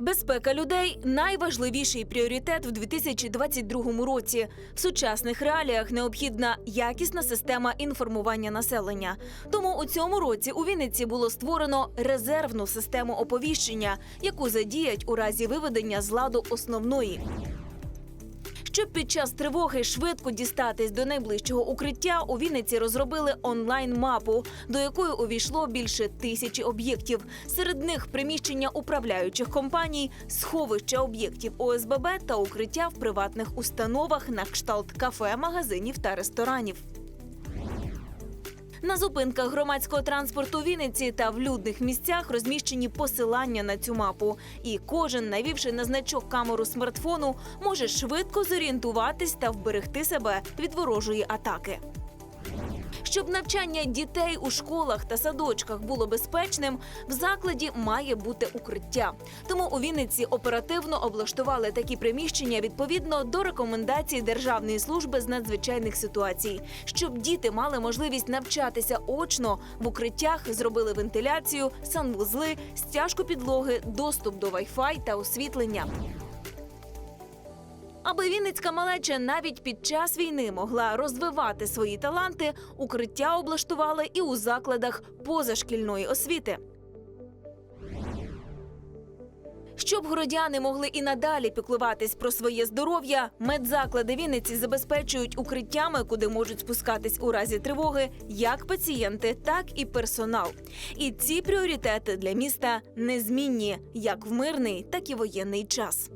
Безпека людей найважливіший пріоритет в 2022 році. В сучасних реаліях необхідна якісна система інформування населення. Тому у цьому році у Вінниці було створено резервну систему оповіщення, яку задіять у разі виведення з ладу основної. Щоб під час тривоги швидко дістатись до найближчого укриття, у Вінниці розробили онлайн-мапу, до якої увійшло більше тисячі об'єктів. Серед них приміщення управляючих компаній, сховища об'єктів ОСББ та укриття в приватних установах на кшталт кафе, магазинів та ресторанів. На зупинках громадського транспорту Вінниці та в людних місцях розміщені посилання на цю мапу. І кожен, навівши на значок камеру смартфону, може швидко зорієнтуватись та вберегти себе від ворожої атаки. Щоб навчання дітей у школах та садочках було безпечним, в закладі має бути укриття. Тому у Вінниці оперативно облаштували такі приміщення відповідно до рекомендацій Державної служби з надзвичайних ситуацій. Щоб діти мали можливість навчатися очно, в укриттях зробили вентиляцію, санвузли, стяжку підлоги, доступ до Wi-Fi та освітлення. Аби Вінницька малеча навіть під час війни могла розвивати свої таланти, укриття облаштували і у закладах позашкільної освіти. Щоб городяни могли і надалі піклуватись про своє здоров'я, медзаклади Вінниці забезпечують укриттями, куди можуть спускатись у разі тривоги як пацієнти, так і персонал. І ці пріоритети для міста незмінні як в мирний, так і воєнний час.